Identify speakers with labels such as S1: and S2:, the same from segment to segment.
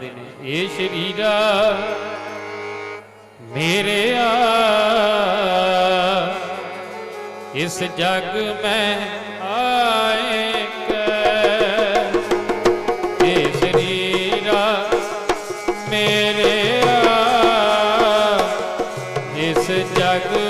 S1: ਕਹਿੰਦੇ ਨੇ ਇਹ ਸ਼ਰੀਰਾ ਮੇਰੇ ਆ। ਇਸ ਜਗ ਮੈਂ ਆਏ ਇਹ ਸ਼ਰੀਰਾ ਮੇਰੇ ਇਸ ਜਗ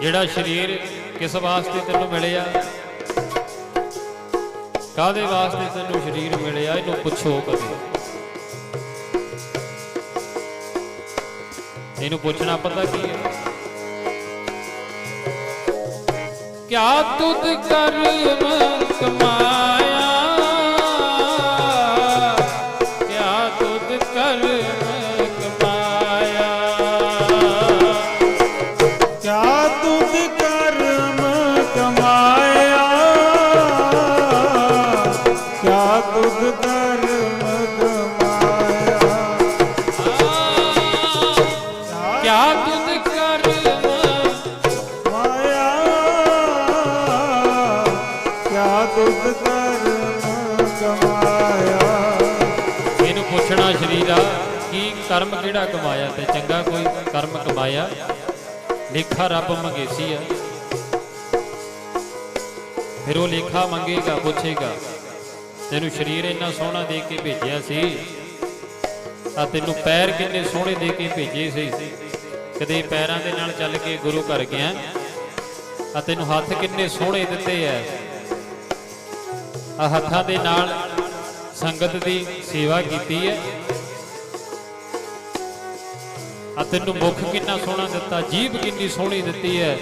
S1: ਜਿਹੜਾ ਸਰੀਰ ਕਿਸ ਵਾਸਤੇ ਤੈਨੂੰ ਮਿਲਿਆ? ਕਾਦੇ ਵਾਸਤੇ ਤੈਨੂੰ ਸਰੀਰ ਮਿਲਿਆ? ਇਹਨੂੰ ਪੁੱਛੋ ਕਦੇ। ਇਹਨੂੰ ਪੁੱਛਣਾ ਪਤਾ ਕੀ ਹੈ? ਕਿਆ ਤੁਧ ਕਰਮ ਕਮਾਇਆ ਤੁਧ ਕਰਮ ਕਮਾਇਆ
S2: ਕਿਆ ਤੁਧ ਕਰਮ ਮਾਇਆ ਕਿਆ ਤੁਧ ਕਰਮ ਕਮਾਇਆ
S1: ਇਹਨੂੰ ਪੁੱਛਣਾ ਸ਼ਰੀਰਾ ਕੀ ਕਰਮ ਕਿਹੜਾ ਕਮਾਇਆ ਤੇ ਚੰਗਾ ਕੋਈ ਕਰਮ ਕਮਾਇਆ? ਲੇਖਾ ਰੱਬ ਮੰਗੇਸੀ ਆ। ਫਿਰ ਉਹ ਲੇਖਾ ਮੰਗੇਗਾ ਪੁੱਛੇਗਾ। ਤੈਨੂੰ ਸਰੀਰ ਇੰਨਾ ਸੋਹਣਾ ਦੇ ਕੇ ਭੇਜਿਆ ਸੀ ਆ ਤੈਨੂੰ ਪੈਰ ਕਿੰਨੇ ਸੋਹਣੇ ਦੇ ਕੇ ਭੇਜੇ ਸੀ। ਕਦੇ ਪੈਰਾਂ ਦੇ ਨਾਲ ਚੱਲ ਕੇ ਗੁਰੂ ਘਰ ਗਿਆ ਆ ਤੈਨੂੰ ਹੱਥ ਕਿੰਨੇ ਸੋਹਣੇ ਦਿੱਤੇ ਐ। ਆ ਹੱਥਾਂ ਦੇ ਨਾਲ ਸੰਗਤ ਦੀ ਸੇਵਾ ਕੀਤੀ ਹੈ ਆ ਤੈਨੂੰ ਮੁਖ ਕਿੰਨਾ ਸੋਹਣਾ ਦਿੱਤਾ, ਜੀਭ ਕਿੰਨੀ ਸੋਹਣੀ ਦਿੱਤੀ ਹੈ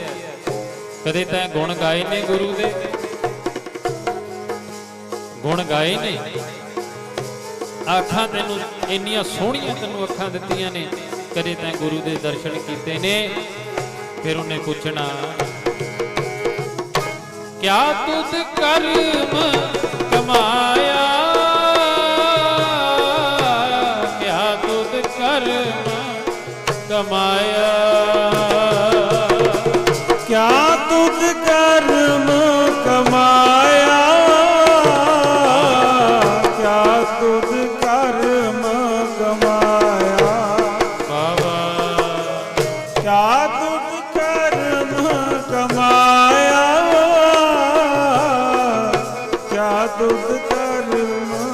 S1: ਕਦੇ ਤੈਂ ਗੁਣ ਗਾਏ ਨੇ ਗੁਰੂ ਦੇ? ਗੁਣ ਗਾਏ ਨੇ। ਅੱਖਾਂ ਤੈਨੂੰ ਇੰਨੀਆਂ ਸੋਹਣੀਆਂ ਤੈਨੂੰ ਅੱਖਾਂ ਦਿੱਤੀਆਂ ਨੇ, ਕਦੇ ਤੈਂ ਗੁਰੂ ਦੇ ਦਰਸ਼ਨ ਕੀਤੇ ਨੇ, ਫਿਰ ਉਹਨੇ ਪੁੱਛਣਾ, ਕਿਆ ਤੁਧ ਕਰਮ ਕਮਾਇਆ? ਕਿਆ ਤੁਧ ਕਰਮ ਕਮਾਇਆ?
S2: ਕਿਆ ਕਰਮ ਕਮਾਇਆ। ਕਿਆ ਤੁਧ ਕਰਮ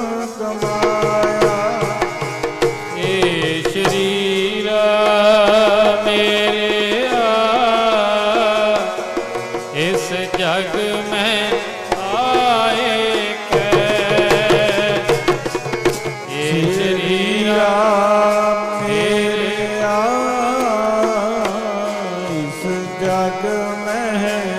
S1: ਜਗ ਮਹਿ